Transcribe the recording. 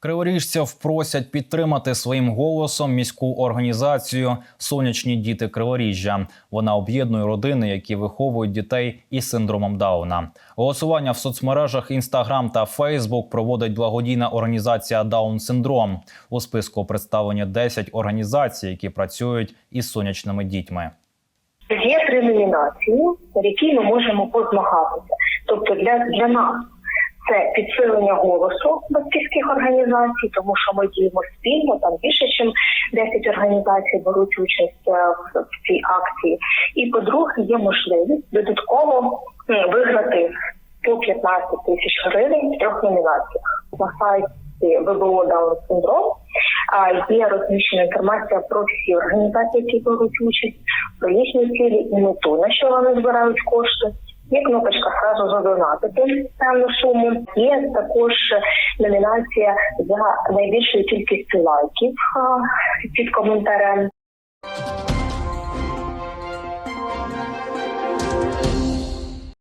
Криворіжців просять підтримати своїм голосом міську організацію Сонячні діти Криворіжжя. Вона об'єднує родини, які виховують дітей із синдромом Дауна. Голосування в соцмережах Instagram та Facebook проводить благодійна організація Даун Синдром. У списку представлені 10 організацій, які працюють із сонячними дітьми. Є три номінації, в які ми можемо позмагатися. Тобто для, для нас підсилення голосу батьківських організацій, тому що ми діємо спільно, там більше ніж 10 організацій беруть участь е, в, цій акції. І по-друге, є можливість додатково виграти по 15 тисяч гривень в трьох номінаціях на сайті ВБО Даун Синдром. Є розміщена інформація про всі організації, які беруть участь, про їхні цілі і мету, на що вони збирають кошти. Є кнопочка сразу задонатити певну суму. Є також номінація за найбільшу кількість лайків під коментарем.